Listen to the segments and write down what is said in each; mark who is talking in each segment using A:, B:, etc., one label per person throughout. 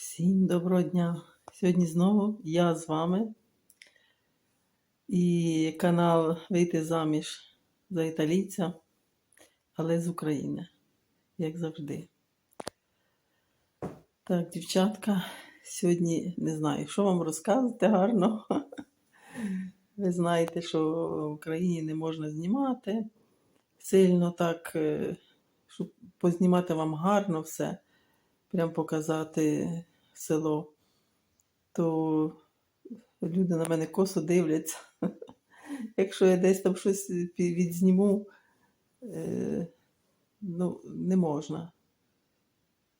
A: Всім доброго дня! Сьогодні знову я з вами і канал Вийти заміж за італійця, але з України, як завжди. Так, дівчатка, сьогодні не знаю, що вам розказати гарно. Ви знаєте, що в Україні не можна знімати сильно так, е, щоб познімати вам гарно все, прям показати село, то люди на мене косо дивляться. Якщо я десь там щось відзніму, е, ну, не можна.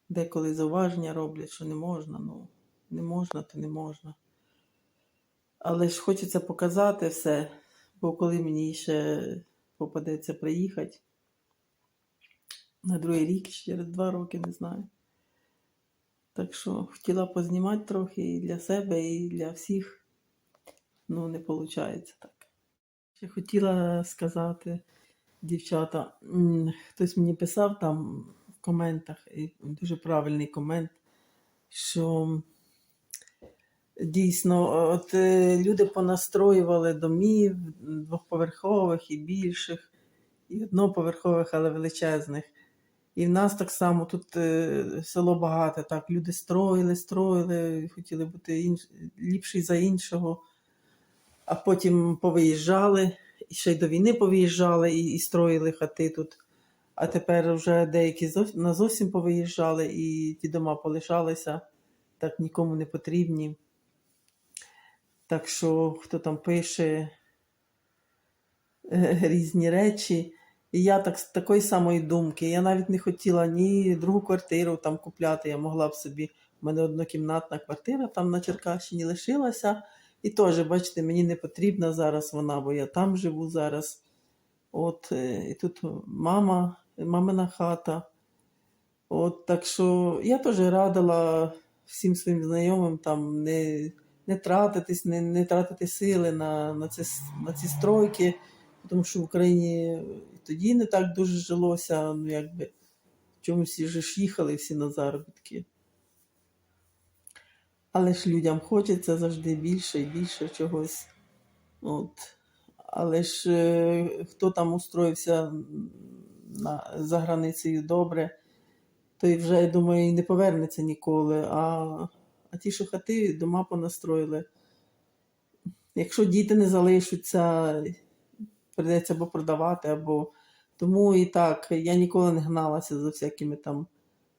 A: Деколи зауваження роблять, що не можна, ну, не можна, то не можна. Але ж хочеться показати все, бо коли мені ще попадеться приїхати на другий рік, через два роки, не знаю. Так що хотіла познімати трохи і для себе, і для всіх. Ну, не виходить так. Ще хотіла сказати, дівчата, хтось мені писав там в коментах, і дуже правильний комент, що дійсно от е, люди понастроювали домів двохповерхових і більших, і одноповерхових, але величезних. І в нас так само тут е, село багате, так, люди строїли, строїли, хотіли бути інш... ліпші за іншого, а потім повиїжджали, і ще й до війни повиїжджали і, і строїли хати тут. А тепер вже деякі зов... на зовсім повиїжджали, і ті дома полишалися, так нікому не потрібні. Так що хто там пише е, різні речі. І я так такої самої думки. Я навіть не хотіла ні другу квартиру там купляти. Я могла б собі. У мене однокімнатна квартира там на Черкащині лишилася. І теж, бачите, мені не потрібна зараз вона, бо я там живу зараз. От, е, і тут мама, мамина хата. От, так що я теж радила всім своїм знайомим там не, не тратитись, не, не тратити сили на, на, ці, на ці стройки, тому що в Україні тоді не так дуже жилося, ну якби чомусь ж їхали всі на заробітки. Але ж людям хочеться завжди більше і більше чогось. От. Але ж е, хто там устроївся на, за границею добре, той вже, я думаю, і не повернеться ніколи. А, а ті, що хати, дома понастроїли. Якщо діти не залишаться, прийдеться або продавати, або. Тому і так, я ніколи не гналася за всякими там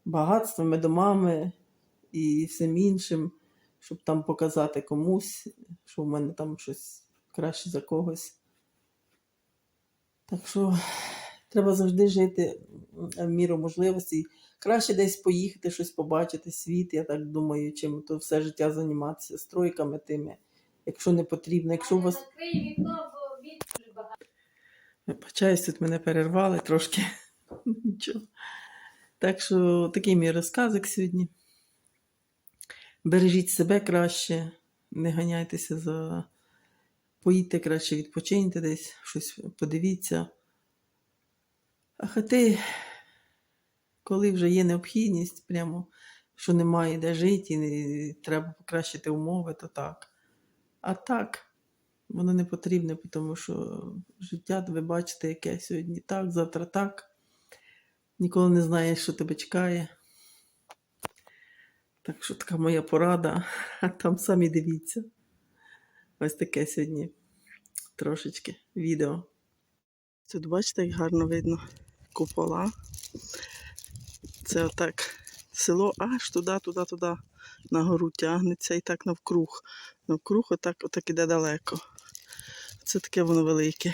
A: багатствами, домами і всім іншим, щоб там показати комусь, що в мене там щось краще за когось. Так що треба завжди жити в міру можливостей. Краще десь поїхати, щось побачити, світ, я так думаю, чим то все життя займатися стройками тими, якщо не потрібно. Якщо у вас
B: вікно, бо вітру дуже багато.
A: Вибачаюсь, тут мене перервали трошки. Нічого. Так що такий мій розказик сьогодні. Бережіть себе краще, не ганяйтеся за. Поїдьте краще, відпочиньте десь, щось подивіться. А хати, коли вже є необхідність, прямо, що немає де жити, і треба покращити умови, то так. А так, воно не потрібне, тому що життя, ви бачите, яке сьогодні так, завтра так. Ніколи не знаєш, що тебе чекає. Так що така моя порада, а там самі дивіться. Ось таке сьогодні трошечки відео. Тут бачите, як гарно видно купола. Це отак село аж туди, туди, туди на гору тягнеться і так навкруг. Навкруг отак, отак іде далеко. Це таке воно велике.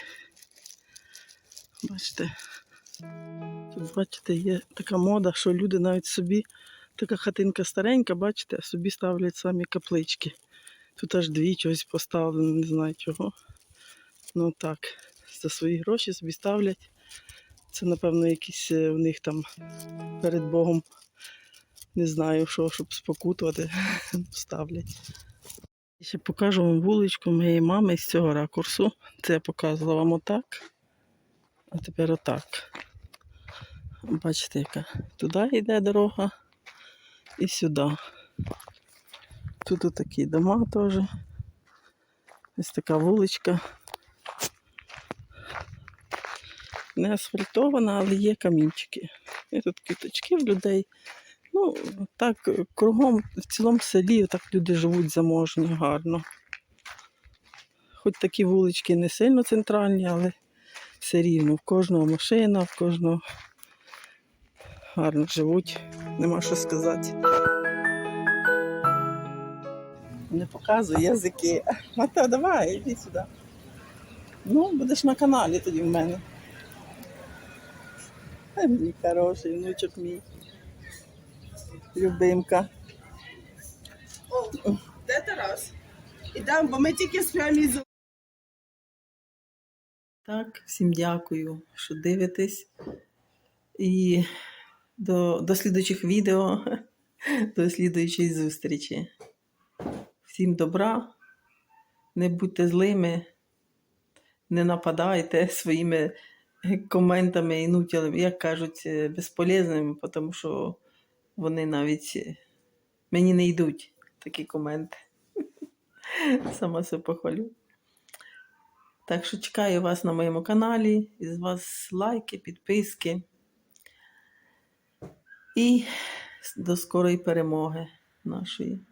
A: Бачите. Тут, бачите, є така мода, що люди навіть собі, така хатинка старенька, бачите, собі ставлять самі каплички. Тут аж дві чогось поставлено, не знаю чого. Ну так, за свої гроші собі ставлять. Це, напевно, якісь е, у них там перед Богом, не знаю, що, щоб спокутувати, ставлять. Ще покажу вам вуличку моєї мами з цього ракурсу. Це я показувала вам отак. А тепер отак. Бачите, яка туди йде дорога і сюди. Тут такі дома теж. Ось така вуличка. Не асфальтована, але є камінчики. І тут квіточки в людей. Ну, так, кругом в цілому селі так люди живуть заможні, гарно. Хоч такі вулички не сильно центральні, але все рівно. В кожного машина, в кожного гарно живуть. Нема що сказати. Не показуй язики. Мата, давай, іди сюди. Ну, будеш на каналі тоді в мене. Ай, мій хороший внучок мій. Любимка.
C: О, де Тарас? Ідемо, бо ми тільки спрямі з
A: Так, всім дякую, що дивитесь. І до, до слідуючих відео, до слідуючої зустрічі. Всім добра, не будьте злими, не нападайте своїми коментами і нутілами, як кажуть, е, безполезними, тому що вони навіть е, мені не йдуть такі коменти. Сама себе похвалю. Так що чекаю вас на моєму каналі. Із вас лайки, підписки. І до скорої перемоги нашої.